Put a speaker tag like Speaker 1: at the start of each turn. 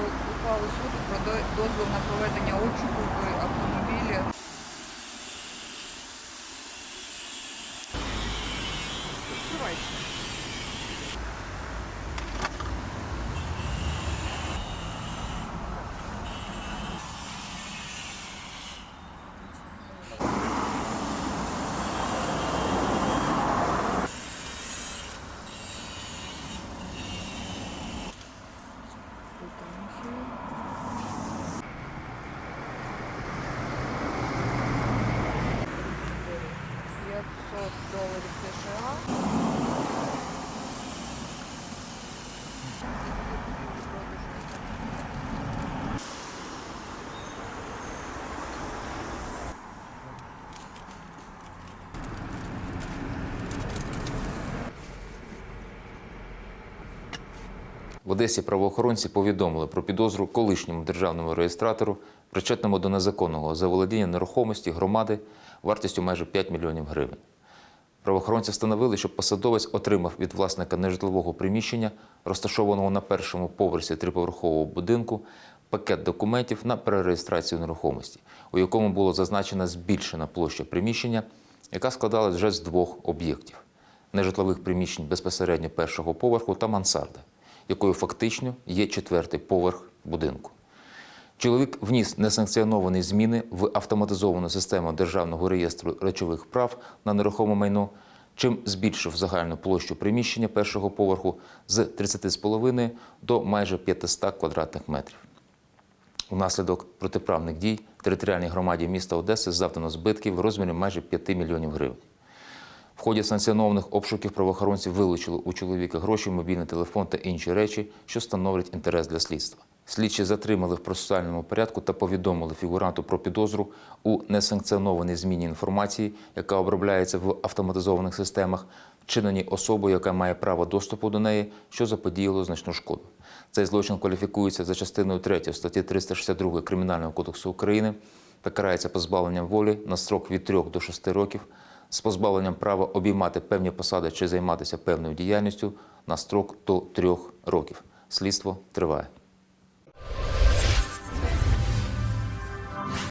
Speaker 1: про ухвалу суду про дозвіл на проведення обшуку в автомобілі. Відкривайте. Доларів США.
Speaker 2: В Одесі правоохоронці повідомили про підозру колишньому державному реєстратору, причетному до незаконного заволодіння нерухомості громади вартістю майже 5 мільйонів гривень. Правоохоронці встановили, що посадовець отримав від власника нежитлового приміщення, розташованого на першому поверсі триповерхового будинку, пакет документів на перереєстрацію нерухомості, у якому було зазначена збільшена площа приміщення, яка складалась вже з двох об'єктів нежитлових приміщень безпосередньо першого поверху та мансарда, якою фактично є четвертий поверх будинку. Чоловік вніс несанкціоновані зміни в автоматизовану систему Державного реєстру речових прав на нерухоме майно, чим збільшив загальну площу приміщення першого поверху з 30,5 до майже 500 квадратних метрів. Унаслідок протиправних дій територіальній громаді міста Одеси завдано збитків в розмірі майже 5 мільйонів гривень. В ході санкціонованих обшуків правоохоронці вилучили у чоловіка гроші, мобільний телефон та інші речі, що становлять інтерес для слідства. Слідчі затримали в процесуальному порядку та повідомили фігуранту про підозру у несанкціонованій зміні інформації, яка обробляється в автоматизованих системах, вчиненій особою, яка має право доступу до неї, що заподіяло значну шкоду. Цей злочин кваліфікується за частиною 3 статті 362 Кримінального кодексу України та карається позбавленням волі на строк від 3 до 6 років з позбавленням права обіймати певні посади чи займатися певною діяльністю на строк до трьох років. Слідство триває.